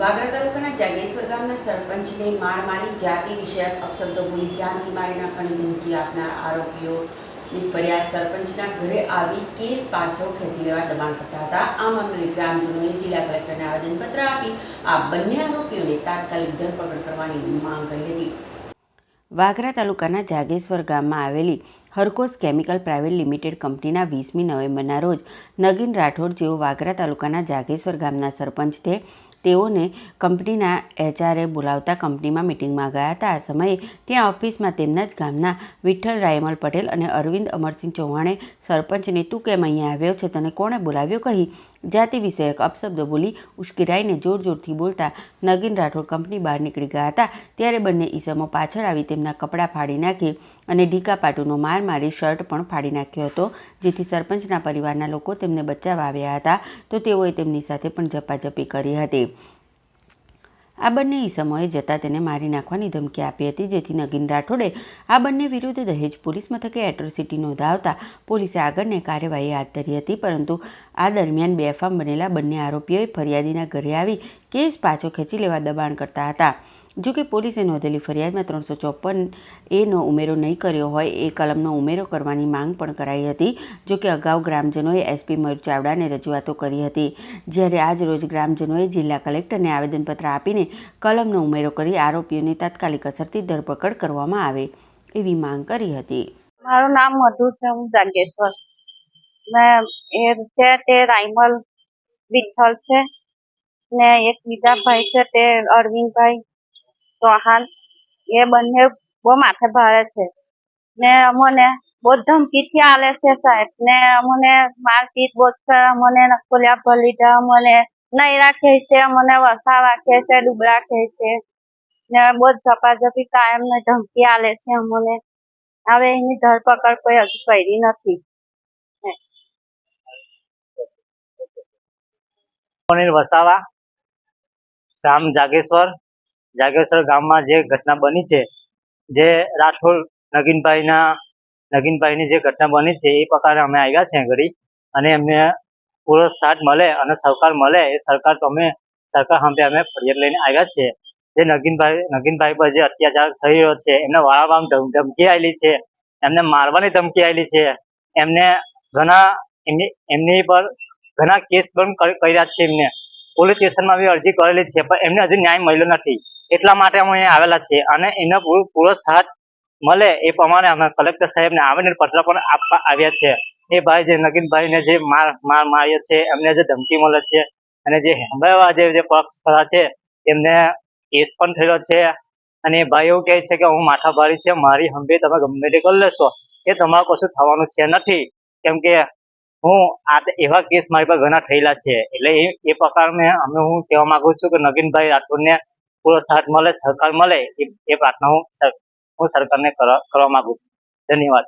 વાગરા તાલુકાના જાગેશ્વર ગામના સરપંચને માર મારી જાતિ વિષયક અપશબ્દો બોલી જાનથી મારી નાખવાની ધમકી આપનાર આરોપીઓની ફરિયાદ સરપંચના ઘરે આવી કેસ પાછો ખેંચી લેવા દબાણ કરતા હતા. આ મામલે ગ્રામજનોએ જિલ્લા કલેક્ટરને આવેદનપત્ર આપી આ બંને આરોપીઓને તાત્કાલિક ધરપકડ કરવાની માંગ કરી હતી. વાગરા તાલુકાના જાગેશ્વર ગામમાં આવેલી હરકોસ કેમિકલ પ્રાઇવેટ લિમિટેડ કંપનીના વીસમી નવેમ્બરના રોજ નગીન રાઠોડ જેઓ વાગરા તાલુકાના જાગેશ્વર ગામના સરપંચ છે તેઓને કંપનીના એચઆરએ બોલાવતા કંપનીમાં મિટિંગમાં ગયા હતા. આ સમયે ત્યાં ઓફિસમાં તેમના જ ગામના વિઠ્ઠલ રાયમલ પટેલ અને અરવિંદ અમરસિંહ ચૌહાણે સરપંચને તું કેમ અહીંયા આવ્યો છે? તને કોણે બોલાવ્યો? કહી જાતિ વિષયક અપશબ્દો બોલી ઉશ્કેરાઈને જોર જોરથી બોલતા નગીન રાઠોડ કંપની બહાર નીકળી ગયા હતા. ત્યારે બંને ઈસમો પાછળ આવી તેમના કપડાં ફાડી નાખી અને ઢીકા પાટુનો માર મારી શર્ટ પણ ફાડી નાખ્યો હતો, જેથી સરપંચના પરિવારના લોકો તેમને બચાવવા આવ્યા હતા. તો તેઓએ તેમની સાથે પણ ઝપાઝપી કરી હતી. આ બંને ઈસમોએ જતા તેને મારી નાખવાની ધમકી આપી હતી, જેથી નગીન રાઠોડે આ બંને વિરુદ્ધ દહેજ પોલીસ મથકે એટ્રોસિટી નોંધાવતા પોલીસે આગળની કાર્યવાહી હાથ ધરી હતી, પરંતુ આ દરમિયાન બેફામ બનેલા બંને આરોપીઓએ ફરિયાદીના ઘરે આવી કેસ પાછો ખેંચી લેવા દબાણ કરતા હતા. જો કે પોલીસે નોંધેલી ફરિયાદમાં ત્રણસો ચોપન એનો ઉમેરો નહીં કર્યો હોય, એ કલમનો ઉમેરો કરવાની માંગ પણ કરાઈ હતી. જો કે અગાઉ ગ્રામજનોએ એસપી મયુર ચાવડાને રજૂઆતો કરી હતી. જ્યારે આજ રોજ ગ્રામજનોએ જિલ્લા કલેક્ટરને આવેદનપત્ર આપીને કલમનો ઉમેરો કરી આરોપીઓની તાત્કાલિક અસરથી ધરપકડ કરવામાં આવે એવી માંગ કરી હતી. મારું નામ મધુ છે, હું જાગેશ્વર. મેં એ છે તે રાઇમલ વિઠ્ઠલ છે. ને એક બીજા ભાઈ છે તે અરવિંદભાઈ ચૌહાણ. એ બંને બહુ માથે ભારે છે. ને અમને બહુ ધમકીથી આલે છે સાહેબ. ને અમને મારપીટ બહુ છે, અમને નકોલિયા ભર લીધા અમને નહીં રાખે છે, અમને વસા રાખે છે, ડુબરા કહે છે. ને બહુ ઝપાઝપી કાયમ ને ધમકી આલે છે અમને. હવે એની ધરપકડ કોઈ હજુ કરી નથી. વસાવા. ગામ જાગેશ્વર. જાગેશ્વર ગામમાં જે ઘટના બની છે, જે રાઠોડ નગીનભાઈના, નગીનભાઈની જે ઘટના બની છે, એ પ્રકારે અમે આવ્યા છે ઘડી અને એમને પૂરો સાથ મળે અને સરકાર મળે એ સરકાર તો અમે, સરકાર સામે અમે ફરિયાદ લઈને આવ્યા છીએ. જે નગીનભાઈ નગીનભાઈ પર જે અત્યાચાર થઈ રહ્યો છે, એમને વારંવાર ધમકી આવેલી છે, એમને મારવાની ધમકી આવેલી છે, એમને ઘણા, એમની એમની પર ઘણા કેસ પણ કર્યા છે એમને. પોલીસ સ્ટેશનમાં બી અરજી કરેલી છે, પણ એમને હજુ ન્યાય મળ્યો નથી. એટલા માટે અમે અહીંયા આવેલા છીએ અને એનો પૂરો સાથ મળે એ પ્રમાણે અમે કલેક્ટર સાહેબને આવેદન પત્ર પણ આપવા આવ્યા છે. એ ભાઈ જે નગીનભાઈને જે માર માર માર્યો છે, એમને જે ધમકી મળે છે અને જે હેમ્બાવા જે જે પક્ષ ખરા છે, એમને કેસ પણ થયેલો છે. અને એ ભાઈ એવું કહે છે કે હું માથાભારી છે, મારી હંભે તમે ગમે તે કરી લેશો. એ તમારે કશું થવાનું છે નથી. કેમ કે હું આ એવા કેસ મારી પાસે ઘણા થયેલા છે. એટલે એ એ પ્રકારને અમે હું કહેવા માંગુ છું કે નગીનભાઈ રાઠોડને પૂરો સાથ મળે, સહકાર મળે, એ પ્રાર્થના હું હું સરકારને કરવા માંગુ છું. ધન્યવાદ.